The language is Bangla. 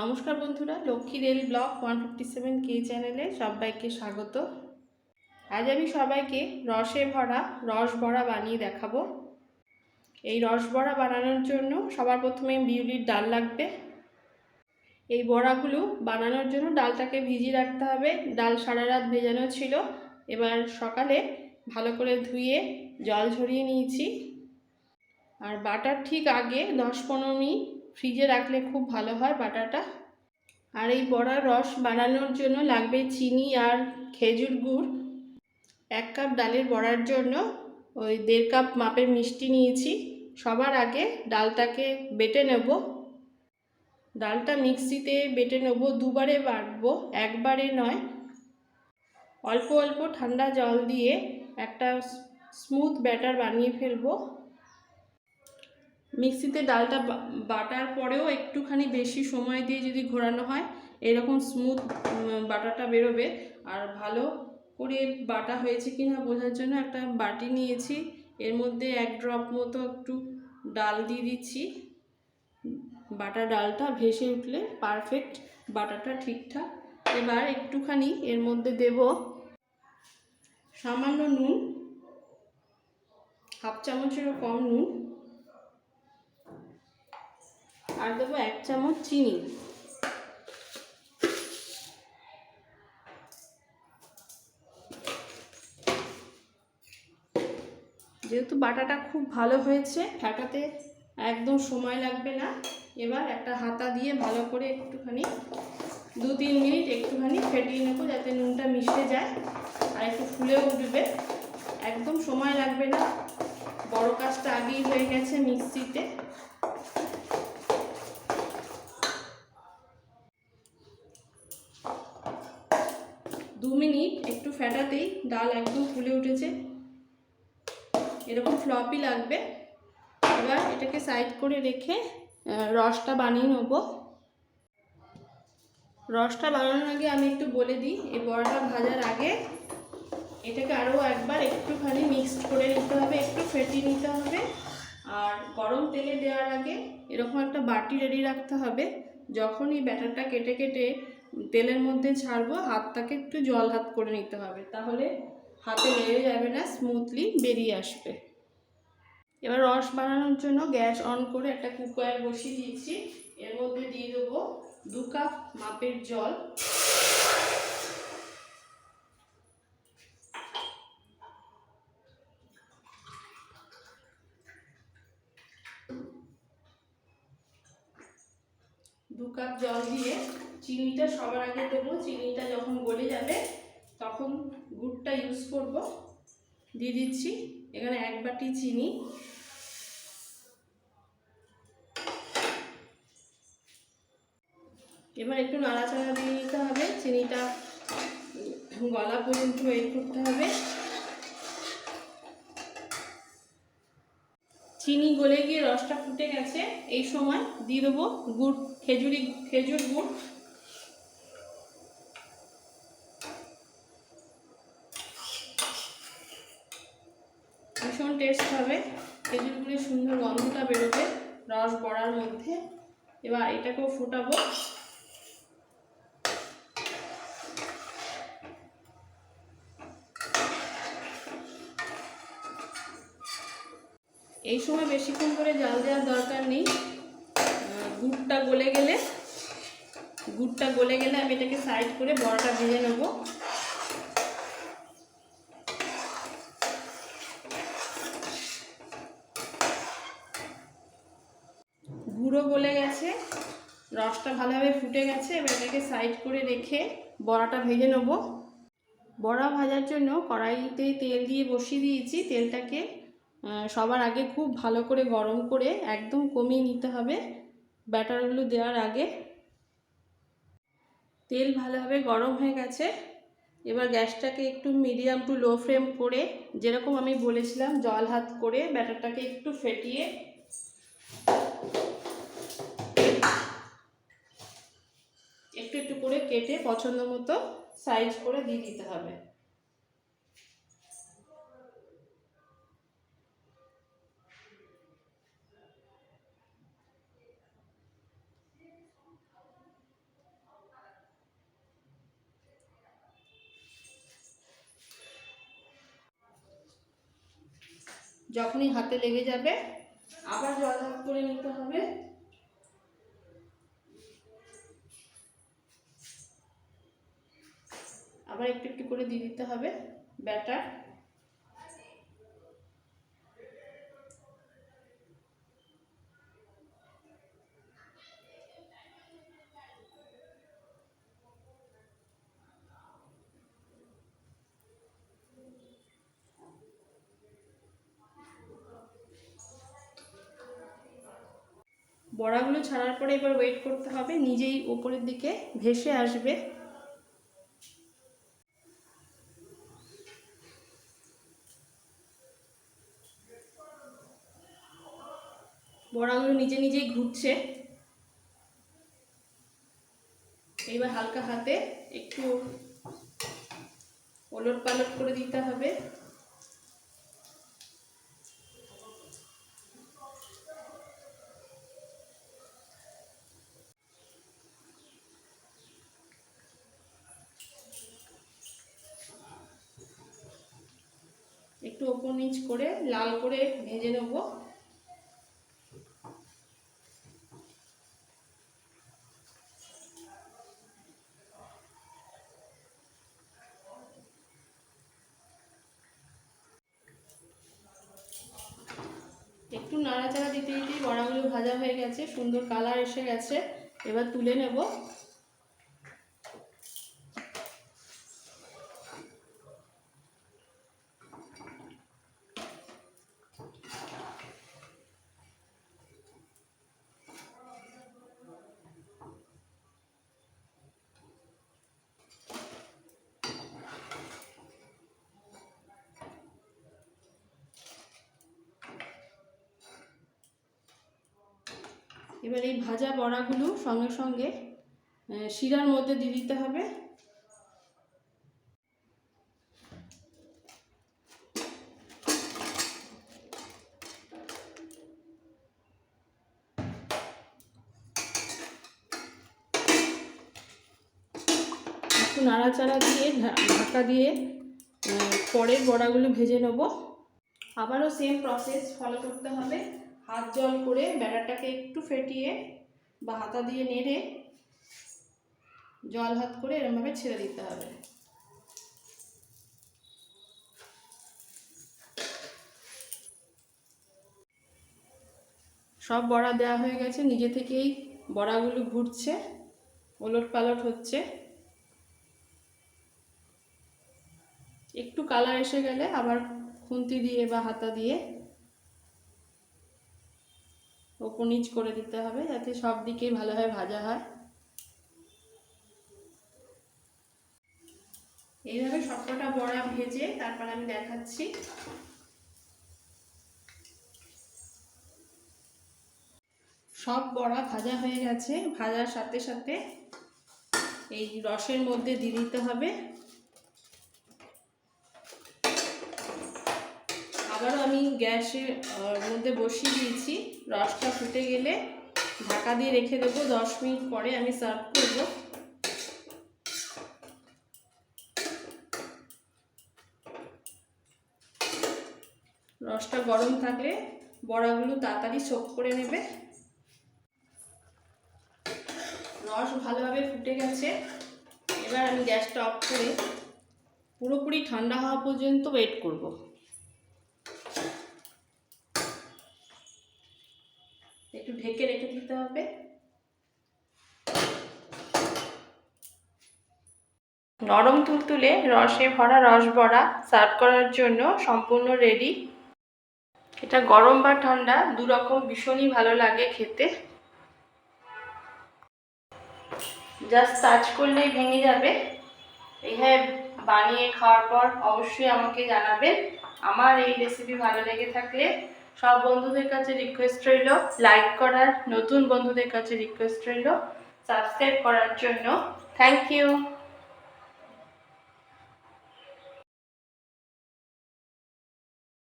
নমস্কার বন্ধুরা, Lakshmi rail blog one fifty seven কে চ্যানেলে সবাইকে স্বাগত। আজ আমি সবাইকে রসে ভরা, রস বড়া বানিয়ে দেখাবো। এই রস বড়া বানানোর জন্য সবার প্রথমে বিউলির ডাল লাগবে। এই বড়াগুলো বানানোর জন্য ডালটাকে ভিজিয়ে রাখতে হবে। ডাল সারা রাত ভেজানো ছিল। এবার সকালে ভালো করে ধুয়ে জল ঝরিয়ে নিয়েছি। আর বাটার ঠিক আগে দশ পনেরো মিনিট ফ্রিজে রাখলে খুব ভালো হয় বাটাটা। আর এই বড়ার রস বানানোর জন্য লাগবে চিনি আর খেজুর গুড়। এক কাপ ডালের বড়ার জন্য ওই দেড় কাপ মাপের মিষ্টি নিয়েছি। সবার আগে ডালটাকে বেটে নেব। ডালটা মিক্সিতে বেটে নেব, দুবারে বাটবো, একবারে নয়। অল্প অল্প ঠান্ডা জল দিয়ে একটা স্মুথ ব্যাটার বানিয়ে ফেলব। মিক্সিতে ডালটা বাটার পরেও একটুখানি বেশি সময় দিয়ে যদি ঘোরানো হয়, এরকম স্মুথ বাটাটা বেরোবে। আর ভালো করে বাটা হয়েছে কি না বোঝার জন্য একটা বাটি নিয়েছি। এর মধ্যে এক ড্রপ মতো একটু ডাল দিয়ে দিচ্ছি। বাটা ডালটা ভেসে উঠলে পারফেক্ট বাটাটা ঠিকঠাক। এবার একটুখানি এর মধ্যে দেব সামান্য নুন, হাফ চামচেরও কম নুন। আর দেবো এক চামচ চিনি। যেহেতু বাটাটা খুব ভালো হয়েছে ফ্যাটাতে একদম সময় লাগবে না। এবার একটা হাতা দিয়ে ভালো করে একটুখানি, দু তিন মিনিট একটুখানি ফেটিয়ে নেব যাতে নুনটা মিশে যায় আর একটু ফুলেও উঠবে। একদম সময় লাগবে না। বড় কাজটা আগেই হয়ে গেছে মিক্সিতে। ডাল একদম ফুলে উঠেছে। এরকম ফ্লপি লাগবে। এবার এটাকে সাইড করে রেখে রসটা বানিয়ে নেব। রসটা বানানোর আগে আমি একটু বলে দিই, এই বড়াটা ভাজার আগে এটাকে আরও একবার একটুখানি মিক্সড করে নিতে হবে, একটু ফেটিয়ে নিতে হবে। আর গরম তেলে দেওয়ার আগে এরকম একটা বাটি রেডি রাখতে হবে। যখন এই ব্যাটারটা কেটে কেটে তেলের মধ্যে ছাড়বো, হাতটাকে একটু জল হাত করে নিতে হবে, তাহলে হাতে বেড়ে যাবে না স্মুথলি বেরিয়ে আসবে। এবার রস বানানোর জন্য গ্যাস অন করে একটা কুকার বসিয়ে দিয়েছি, এর মধ্যে দিয়ে দেবো দু কাপ মাপের জল দু কাপ জল দিয়ে চিনিটা সবার আগে দেবো, চিনিটা যখন গলে যাবে, তখন গুড়টা ইউজ করব। দিয়ে দিচ্ছি এখানে এক বাটি চিনি। এবার একটু নাড়াচাড়া দিয়ে নিতে হবে, চিনিটা গলা পর্যন্ত ওয়েট করতে হবে। চিনি গলে গিয়ে রসটা ফুটে গেছে, এই সময় দিয়ে দেবো গুড়, খেজুরি, খেজুর গুড় ভীষণ টেস্ট হবে খেজুর গুড়ের সুন্দর গন্ধটা বেরোবে রস বড়ার মধ্যে। এবার এটাকেও ফুটাবো। এই সময় বেশিক্ষণ করে জাল দেওয়ার দরকার নেই। গুড়টা গলে গেলে গুড়টা গলে গেলে আমি এটাকে সাইড করে বড়াটা ভেজে নেব গুঁড়ো গলে গেছে রসটা ভালোভাবে ফুটে গেছে, এবার এটাকে সাইড করে রেখে বড়াটা ভেজে নেব। বড়া ভাজার জন্য কড়াইতে তেল দিয়ে বসিয়ে দিয়েছি। তেলটাকে সবার আগে খুব ভালো করে গরম করে একদম কমিয়ে নিতে হবে ব্যাটারগুলো দেওয়ার আগে। তেল ভালোভাবে গরম হয়ে গেছে। এবার গ্যাসটাকে একটু মিডিয়াম টু লো ফ্লেম করে, যেরকম আমি বলেছিলাম, জল হাত করে ব্যাটারটাকে একটু ফেটিয়ে একটু একটু করে কেটে পছন্দ মতো সাইজ করে দিয়ে দিতে হবে। যখনই হাতে লেগে যাবে, আবার জল করে নিতে হবে। আবার একটু একটু করে দিয়ে দিতে হবে, ব্যাটার। বড়াগুলো ছাড়ার পরে এবার ওয়েট করতে হবে, নিজেই ওপরের দিকে ভেসে আসবে। বড়াগুলো নিজে নিজেই ঘুরছে। এইবার হালকা হাতে একটু ওলট পালট করে দিতে হবে। একটু ওপর নিচ করে লাল করে ভেজে নেব একটু নাড়াচাড়া দিতে দিতেই বড়াগুলো ভাজা হয়ে গেছে সুন্দর কালার এসে গেছে। এবার তুলে নেব। এবার এই ভাজা বড়াগুলো সঙ্গে সঙ্গে শিরার মধ্যে দিয়ে দিতে হবে। একটু নাড়াচাড়া দিয়ে ঢাকা দিয়ে পরের বড়াগুলো ভেজে নেব। আবারও সেম প্রসেস ফলো করতে হবে। হাত জল করে ব্যাটারটাকে একটু ফেটিয়ে বা হাতা দিয়ে নেড়ে জল হাত করে এরমভাবে ছেড়ে দিতে হবে। সব বড়া দেওয়া হয়ে গেছে, নিজে থেকেই বড়াগুলো ঘুরছে, ওলট পালট হচ্ছে। একটু কালার এসে গেলে আবার খুন্তি দিয়ে বা হাতা দিয়ে ওপর করে দিতে হবে যাতে সব দিকেই ভালোভাবে ভাজা হয়। এইভাবে সবকটা বড়া ভেজে তারপর আমি দেখাচ্ছি। সব বড়া ভাজা হয়ে গেছে। ভাজার সাথে সাথে এই রসের মধ্যে দিয়ে দিতে হবে। আবারও আমি গ্যাসের মধ্যে বসিয়ে দিয়েছি। রসটা ফুটে গেলে ঢাকা দিয়ে রেখে দেবো। দশ মিনিট পরে আমি সার্ভ করব। রসটা গরম থাকলে বড়াগুলো তাড়াতাড়ি সোক করে নেবে। রস ভালোভাবে ফুটে গেছে। এবার আমি গ্যাসটা অফ করে পুরোপুরি ঠান্ডা হওয়া পর্যন্ত ওয়েট করব একটু ঢেকে রেখে দিতে হবে। নরম তুলতুলে রসে ভরা রস বড়া সার্ভ করার জন্য সম্পূর্ণ রেডি এটা গরম বা ঠান্ডা, দু রকম ভীষণই ভালো লাগে খেতে। জাস্ট টাচ করলেই ভেঙে যাবে। এইভাবে বানিয়ে খাওয়ার পর অবশ্যই আমাকে জানাবেন। আমার এই রেসিপি ভালো লেগে থাকলে সব বন্ধুদের কাছে রিকোয়েস্ট রইল। লাইক করার নতুন বন্ধুদের কাছে রিকোয়েস্ট রইল। সাবস্ক্রাইব করার জন্য থ্যাংক ইউ